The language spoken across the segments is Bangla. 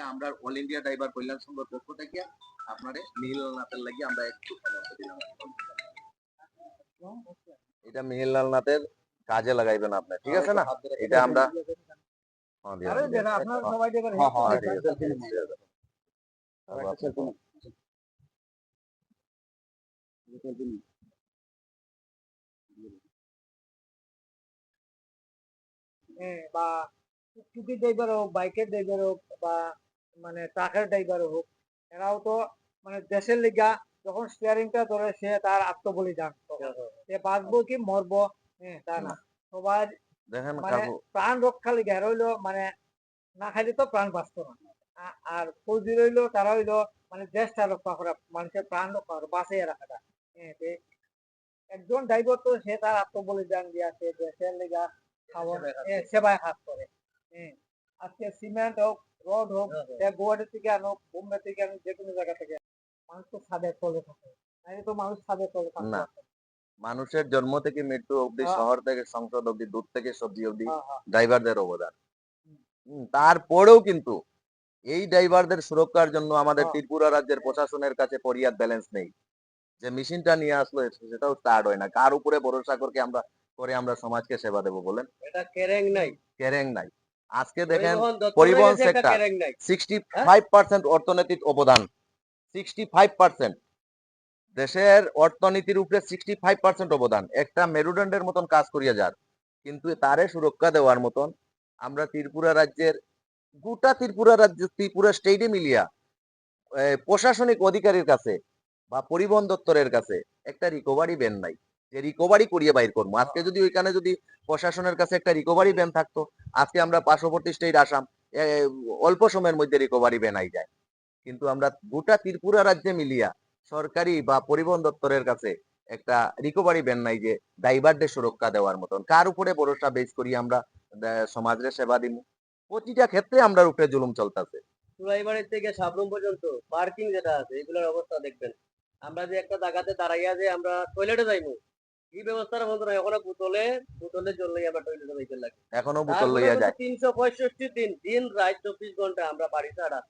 এটা আমরা অল ইন্ডিয়া ড্রাইভার কল্যাণ সংঘের পক্ষ থেকে আপনারে মিহিলাল লাগি আমরা একটু এটা মিহিলাল নাথের কাজে লাগাইবেন আপনি ঠিক আছে না? এটা আমরা বা টুকি ড্রাইভার হোক বাইকের ড্রাইভার হোক বা মানে ট্রাকের ড্রাইভার হোক এরাও তো মানে দেশের লিগা যখন স্টিয়ারিংটা ধরে সে তার আত্মবলিদান করে। সে বাঁচবো কি মরবো হ্যাঁ তা না। সবার মানে প্রাণ রক্ষা লিগা এরা হইল মানে না খাইলে তো প্রাণ বাঁচত না। আর ফৌজি রইল তারা হইল মানে দেশটা রক্ষা করা মানুষের প্রাণ রক্ষা করা বাঁচিয়ে রাখাটা। হ্যাঁ একজন ড্রাইভার তো সে তার আত্মবলিদান দিয়া সে দেশের লিগা খাওয়া সেবায় হাত করে। হ্যাঁ আজকে সিমেন্ট হোক রড হোক সে গুয়াহাটি থেকে আনো বোম্বে থেকে আনো যে কোনো জায়গা থেকে মানুষ তো ছাদের তলে থাকে। নাহলে তো মানুষ ছাদের তলে থাকতে না। মানুষের জন্ম থেকে মৃত্যু অবধি হ্যাঁ। শহর থেকে সংসদ অবধি দূর থেকে সবজি অবধি হ্যাঁ, হ্যাঁ। ড্রাইভারদের অবদান। তারপরেও কিন্তু এই ড্রাইভারদের সুরক্ষার জন্য আমাদের হ্যাঁ। ত্রিপুরা রাজ্যের প্রশাসনের কাছে পরিয়াদ ব্যালেন্স নেই। যে মেশিনটা নিয়ে আসলো সেটাও স্টার্ট হয় না। কার উপরে ভরসা করে আমরা করে আমরা সমাজকে সেবা দেবো বলেন? এটা কেরেং নাই। কেরেং নাই। আজকে দেখেন পরিবহন নাই সিক্সটি ফাইভ পার্সেন্ট অর্থনৈতিক অবদান সিক্সটি ফাইভ পার্সেন্ট দেশের অর্থনীতির উপরে সিক্সটি ফাইভ পার্সেন্ট অবদান। একটা মেরুদণ্ডের মতন কাজ করিয়া যার কিন্তু তারে সুরক্ষা দেওয়ার মতন আমরা ত্রিপুরা রাজ্যের গোটা ত্রিপুরা রাজ্য ত্রিপুরা স্টেটে মিলিয়া প্রশাসনিক অধিকারীর কাছে বা পরিবহন দপ্তরের কাছে একটা রিকভারি ব্যান নাই। যে রিকভারি করিয়ে বাইর করব আজকে যদি ওইখানে যদি প্রশাসনের কাছে একটা রিকভারি ব্যান থাকতো আজকে আমরা পার্শ্ববর্তী স্টেট আসাম অল্প সময়ের মধ্যে রিকভারি ব্যান আই যায়। কিন্তু আমরা গোটা ত্রিপুরা রাজ্যে মিলিয়া সরকারি বা পরিবহন দপ্তরের কাছে একটা রিকভারি ব্যান নাই যে ড্রাইভারদের সুরক্ষা দেওয়ার মতন। কার উপরে ভরসা বেস করি আমরা? সমাজের সেবা দিব প্রতিটা ক্ষেত্রে আমরা উপরে জুলুম চলতেছে। সুরাইবাড়ির থেকে সাবরুম পর্যন্ত পার্কিং যেটা আছে, এগুলোর অবস্থা দেখবেন। আমরা যে একটা জায়গাতে দাঁড়াইয়া যে আমরা টয়লেটে যাইবো এই ব্যবস্থাটা বলতো না এখনও বোতলে বোতলের জন্যই আমরা টয়লেটে যাইতে লাগে। এখনও বোতল লইয়া যায়। তিনশো পঁয়ষট্টি দিন দিন রাত চব্বিশ ঘণ্টা আমরা বাড়ি ছাড়া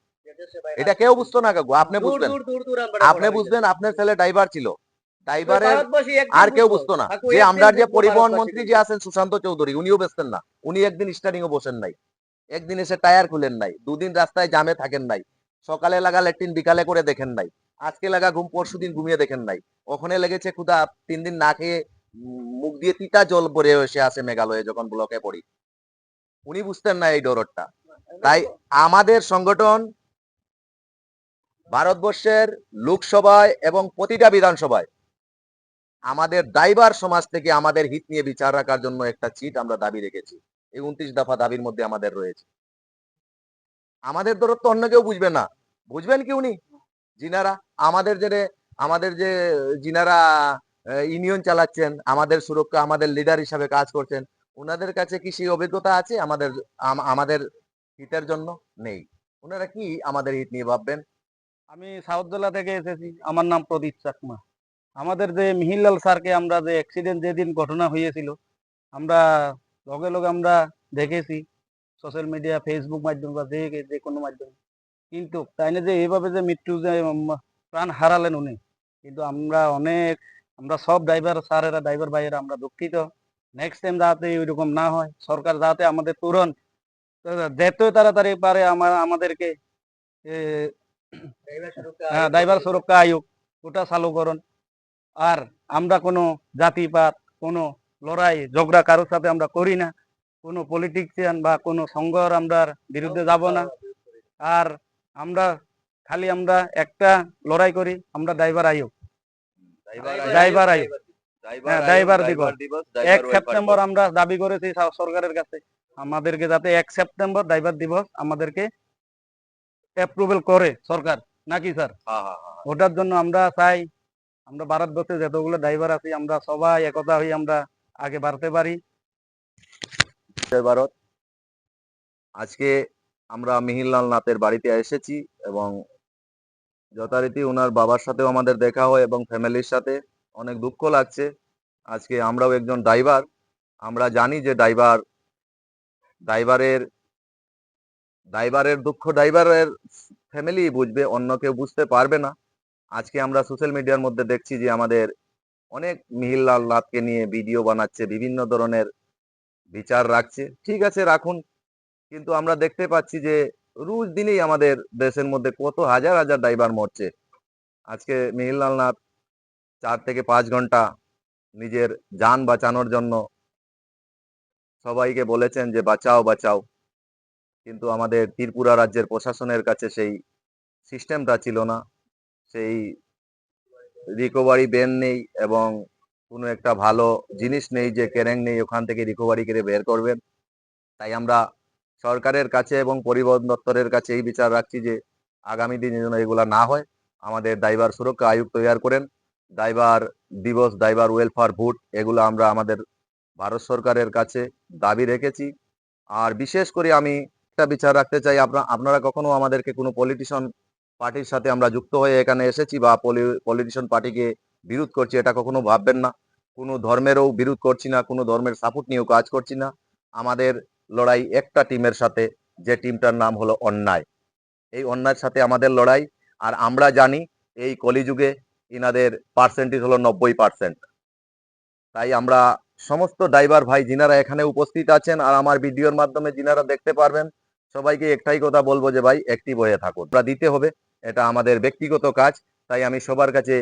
এটা কেউ বুঝতো না কাকু আপনি বুঝবেন। দূর দূর দূর আমরা আপনি বুঝবেন আপনার ছেলে ড্রাইভার ছিল। ড্রাইভারের আর কেউ বুঝতো। না। যে আমরা যে পরিবহন মন্ত্রী যে আছেন সুশান্ত চৌধুরী উনিও বেচতেন না। উনি একদিন স্টার্টিং এ বসেন নাই। একদিন এসে টায়ার খুলেন নাই। দুদিন রাস্তায় জামে থাকেন নাই। সকালে লাগা ল্যাট্রিন বিকালে করে দেখেন নাই। আজকে লাগা ঘুম পরশু দিন ঘুমিয়ে দেখেন নাই। ওখানে লেগেছে ক্ষুদা তিন দিন না খেয়ে মুখ দিয়ে তিতা জল ভরে এসে আসে মেঘালয়ে যখন ব্লকে পড়ি। উনি বুঝতেন না এই ডরটা তাই আমাদের সংগঠন ভারতবর্ষের লোকসভায় এবং প্রতিটা বিধানসভায় আমাদের ড্রাইভার সমাজ থেকে আমাদের হিত নিয়ে বিচার রাখার জন্য একটা চিট আমরা দাবি রেখেছি। এই উনত্রিশ দফা দাবির মধ্যে আমাদের রয়েছে। আমাদের দরদ তো অন্য কেউ বুঝবে না। বুঝবেন কি উনি? যিনারা আমাদের যে আমাদের যে, যিনারা ইউনিয়ন চালাচ্ছেন, আমাদের সুরক্ষা, আমাদের লিডার হিসাবে কাজ করছেন ওনাদের কাছে কি সেই অভিজ্ঞতা আছে? আমাদের আমাদের হিতের জন্য? নেই। ওনারা কি আমাদের হিত নিয়ে ভাববেন? আমি সাউথজলা থেকে এসেছি। আমার নাম প্রদীপ চাকমা। আমাদের যে মিহিরলাল স্যারকে আমরা যে অ্যাক্সিডেন্ট যেদিন ঘটনা হয়েছিল, আমরা লগে লগে আমরা দেখেছি। সোশ্যাল মিডিয়া ফেসবুক মাধ্যম বা যে যে কোনো মাধ্যমে। কিন্তু তাই না যে এইভাবে যে মৃত্যু যে প্রাণ হারালেন উনি। কিন্তু আমরা অনেক, আমরা সব ড্রাইভার স্যারেরা ড্রাইভার ভাইয়েরা আমরা দুঃখিত। নেক্সট টাইম যাতে ওইরকম না হয়, সরকার যাতে আমাদের তুরন্ত যত তাড়াতাড়ি পারে আমার, আমাদেরকে হ্যাঁ ড্রাইভার সুরক্ষা আয়োগ, ওটা চালু করুন। আর আমরা কোনো জাতিপাত, কোনো লড়াই, ঝগড়া কারোর সাথে আমরা করি না। কোনো পলিটিক্সিয়ান বা কোনো সংঘর আমরা বিরুদ্ধে যাব না। আর আমরা খালি আমরা একটা লড়াই করি আমরা ড্রাইভার আয়োগ। ড্রাইভার আয়োগ। হ্যাঁ, ড্রাইভার দিবস। এক সেপ্টেম্বর আমরা দাবি করেছি সরকারের কাছে। আমাদেরকে যাতে এক সেপ্টেম্বর ড্রাইভার দিবস আমাদেরকে অ্যাপ্রুভেল করে সরকার। নাকি স্যার? ওটার জন্য আমরা চাই আমরা ভারতবর্ষে যতগুলো ড্রাইভার আছি আমরা সবাই একতা হয়ে আমরা আগে বাড়তে পারি। জয় ভারত। আজকে আমরা মিহিরলাল নাথের বাড়িতে এসেছি এবং যথারীতি ওনার বাবার সাথেও আমাদের দেখা হয় এবং ফ্যামিলির সাথে অনেক দুঃখ লাগছে। আজকে আমরাও একজন ড্রাইভার। আমরা জানি যে ড্রাইভার, ড্রাইভারের ড্রাইভারের দুঃখ ড্রাইভারের ফ্যামিলি বুঝবে, অন্য কেউ বুঝতে পারবে না। আজকে আমরা সোশ্যাল মিডিয়ার মধ্যে দেখছি যে আমাদের অনেক মিহিল্লাল নাথকে নিয়ে ভিডিও বানাচ্ছে, বিভিন্ন ধরনের বিচার রাখছে। ঠিক আছে, রাখুন। কিন্তু আমরা দেখতে পাচ্ছি যে রোজ দিনেই আমাদের দেশের মধ্যে কত হাজার হাজার ড্রাইভার মরছে। আজকে মিহিরলাল নাথ চার থেকে পাঁচ ঘণ্টা নিজের যান বাঁচানোর জন্য সবাইকে বলেছেন যে বাঁচাও বাঁচাও। কিন্তু আমাদের ত্রিপুরা রাজ্যের প্রশাসনের কাছে সেই সিস্টেমটা ছিল না। সেই রিকভারি বেন নেই এবং কোনো একটা ভালো জিনিস নেই যে কেরেং নেই, ওখান থেকে রিকভারি করে বের করবেন। তাই আমরা সরকারের কাছে এবং পরিবহন দপ্তরের কাছে এই বিচার রাখছি যে আগামী দিনে যেন এগুলা না হয়। আমাদের ড্রাইভার সুরক্ষা আয়োগ তৈরি করেন। ড্রাইভার দিবস ড্রাইভার ওয়েলফেয়ার ভোট, এগুলো আমরা আমাদের ভারত সরকারের কাছে দাবি রেখেছি। আর বিশেষ করে আমি একটা বিচার রাখতে চাই, আপনা আপনারা কখনো আমাদেরকে কোনো পলিটিশিয়ান পার্টির সাথে আমরা যুক্ত হয়ে এখানে এসেছি বা পলিটিশিয়ান পার্টিকে বিরোধ করছি, এটা কখনো ভাববেন না। কোনো ধর্মেরও বিরোধ করছি না, কোনো ধর্মের সাপোর্ট নিয়েও কাজ করছি না। আমাদের লড়াই একটা টিমের সাথে, যে টিমটার নাম হলো অন্যায়। এই অন্যায়ের সাথে আমাদের লড়াই, আর আমরা জানি এই কলিযুগে ইনাদের পার্সেন্টেজ হলো নব্বই পার্সেন্ট তাই আমরা সমস্ত ড্রাইভার ভাই যিনারা এখানে উপস্থিত আছেন, আর আমার ভিডিওর মাধ্যমে যিনারা দেখতে পারবেন, সবাইকে একটাই কথা বলব যে ভাই একটি হয়ে থাকুন। আমরা দিতে হবে, এটা আমাদের ব্যক্তিগত কাজ। তাই আমি সবার কাছে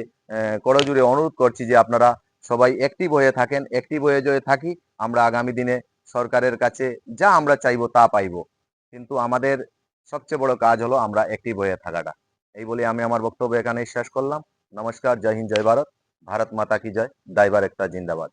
করজুড়ে অনুরোধ করছি যে আপনারা সবাই অ্যাক্টিভ হয়ে থাকেন অ্যাক্টিভ হয়ে যদি থাকি, আমরা আগামী দিনে সরকারের কাছে যা আমরা চাইব তা পাইব। কিন্তু আমাদের সবচেয়ে বড় কাজ হলো আমরা অ্যাক্টিভ হয়ে থাকাটা। এই বলে আমি আমার বক্তব্য এখানেই শেষ করলাম। নমস্কার, জয় হিন্দ, জয় ভারত। ভারত মাতা কি জয়? ড্রাইভার একটা জিন্দাবাদ।